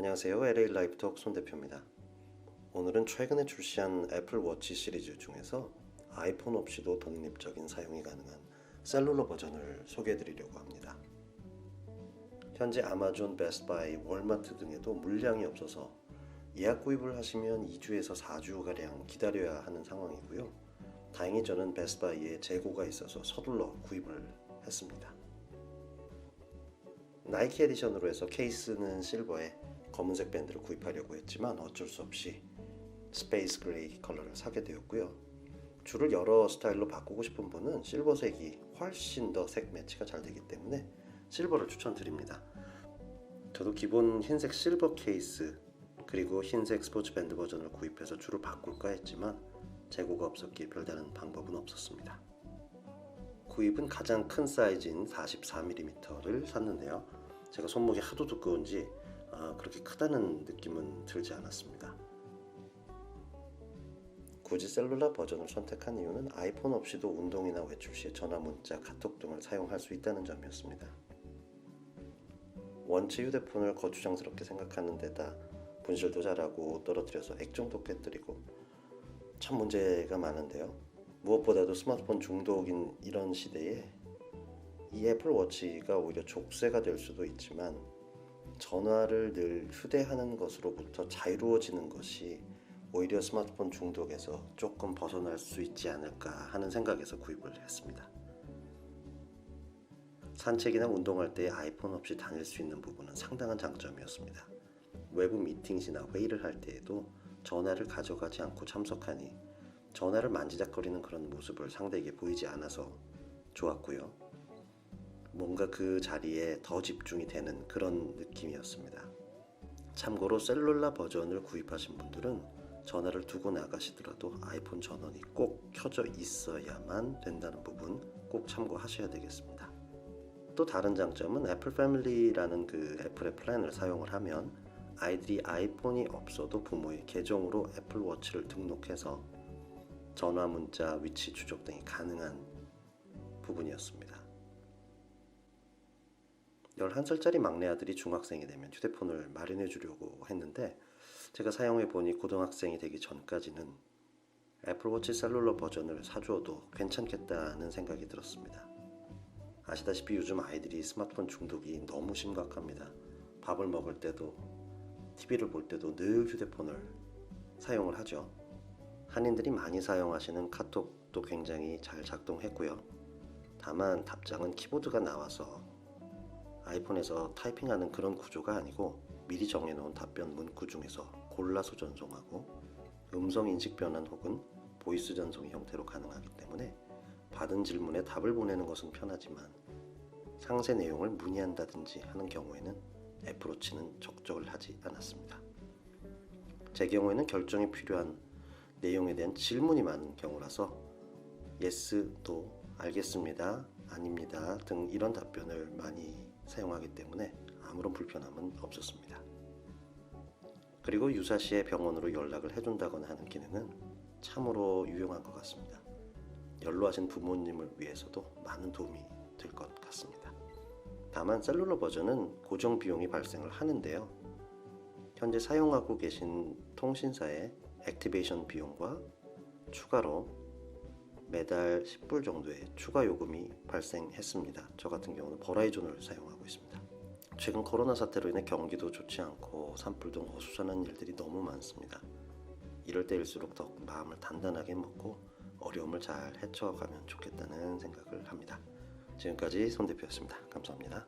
안녕하세요. LA 라이프톡 손 대표입니다. 오늘은 최근에 출시한 애플 워치 시리즈 중에서 아이폰 없이도 독립적인 사용이 가능한 셀룰러 버전을 소개해 드리려고 합니다. 현재 아마존, 베스트바이, 월마트 등에도 물량이 없어서 예약 구입을 하시면 2주에서 4주가량 기다려야 하는 상황이고요. 다행히 저는 베스트바이에 재고가 있어서 서둘러 구입을 했습니다. 나이키 에디션으로 해서 케이스는 실버에 검은색 밴드를 구입하려고 했지만 어쩔 수 없이 스페이스 그레이 컬러를 사게 되었고요. 줄을 여러 스타일로 바꾸고 싶은 분은 실버색이 훨씬 더 색 매치가 잘 되기 때문에 실버를 추천드립니다. 저도 기본 흰색 실버 케이스 그리고 흰색 스포츠 밴드 버전을 구입해서 줄을 바꿀까 했지만 재고가 없었기에 별다른 방법은 없었습니다. 구입은 가장 큰 사이즈인 44mm를 샀는데요. 제가 손목이 하도 두꺼운지 아, 그렇게 크다는 느낌은 들지 않았습니다. 굳이 셀룰라 버전을 선택한 이유는 아이폰 없이도 운동이나 외출 시에 전화 문자, 카톡 등을 사용할 수 있다는 점이었습니다. 원체 휴대폰을 거추장스럽게 생각하는 데다 분실도 잘하고 떨어뜨려서 액정도 깨뜨리고 참 문제가 많은데요. 무엇보다도 스마트폰 중독인 이런 시대에 이 애플 워치가 오히려 족쇄가 될 수도 있지만 전화를 늘 휴대하는 것으로부터 자유로워지는 것이 오히려 스마트폰 중독에서 조금 벗어날 수 있지 않을까 하는 생각에서 구입을 했습니다. 산책이나 운동할 때 아이폰 없이 다닐 수 있는 부분은 상당한 장점이었습니다. 외부 미팅 시나 회의를 할 때에도 전화를 가져가지 않고 참석하니 전화를 만지작거리는 그런 모습을 상대에게 보이지 않아서 좋았고요. 뭔가 그 자리에 더 집중이 되는 그런 느낌이었습니다. 참고로 셀룰라 버전을 구입하신 분들은 전화를 두고 나가시더라도 아이폰 전원이 꼭 켜져 있어야만 된다는 부분 꼭 참고하셔야 되겠습니다. 또 다른 장점은 애플 패밀리라는 그 애플의 플랜을 사용을 하면 아이들이 아이폰이 없어도 부모의 계정으로 애플 워치를 등록해서 전화, 문자, 위치 추적 등이 가능한 부분이었습니다. 11살짜리 막내 아들이 중학생이 되면 휴대폰을 마련해 주려고 했는데 제가 사용해 보니 고등학생이 되기 전까지는 애플워치 셀룰러 버전을 사주어도 괜찮겠다는 생각이 들었습니다. 아시다시피 요즘 아이들이 스마트폰 중독이 너무 심각합니다. 밥을 먹을 때도 TV를 볼 때도 늘 휴대폰을 사용을 하죠. 한인들이 많이 사용하시는 카톡도 굉장히 잘 작동했고요. 다만 답장은 키보드가 나와서 아이폰에서 타이핑하는 그런 구조가 아니고 미리 정해놓은 답변 문구 중에서 골라서 전송하고 음성 인식 변환 혹은 보이스 전송의 형태로 가능하기 때문에 받은 질문에 답을 보내는 것은 편하지만 상세 내용을 문의한다든지 하는 경우에는 애플워치는 적적을 하지 않았습니다. 제 경우에는 결정이 필요한 내용에 대한 질문이 많은 경우라서 yes, no, 알겠습니다, 아닙니다 등 이런 답변을 많이 사용하기 때문에 아무런 불편함은 없었습니다. 그리고 유사시에 병원으로 연락을 해준다거나 하는 기능은 참으로 유용한 것 같습니다. 연로하신 부모님을 위해서도 많은 도움이 될 것 같습니다. 다만 셀룰러 버전은 고정 비용이 발생을 하는데요. 현재 사용하고 계신 통신사의 액티베이션 비용과 추가로 매달 10불 정도의 추가 요금이 발생했습니다. 저 같은 경우는 버라이존을 사용하고 있습니다. 최근 코로나 사태로 인해 경기도 좋지 않고 산불 등 어수선한 일들이 너무 많습니다. 이럴 때일수록 더 마음을 단단하게 먹고 어려움을 잘 헤쳐가면 좋겠다는 생각을 합니다. 지금까지 손 대표였습니다. 감사합니다.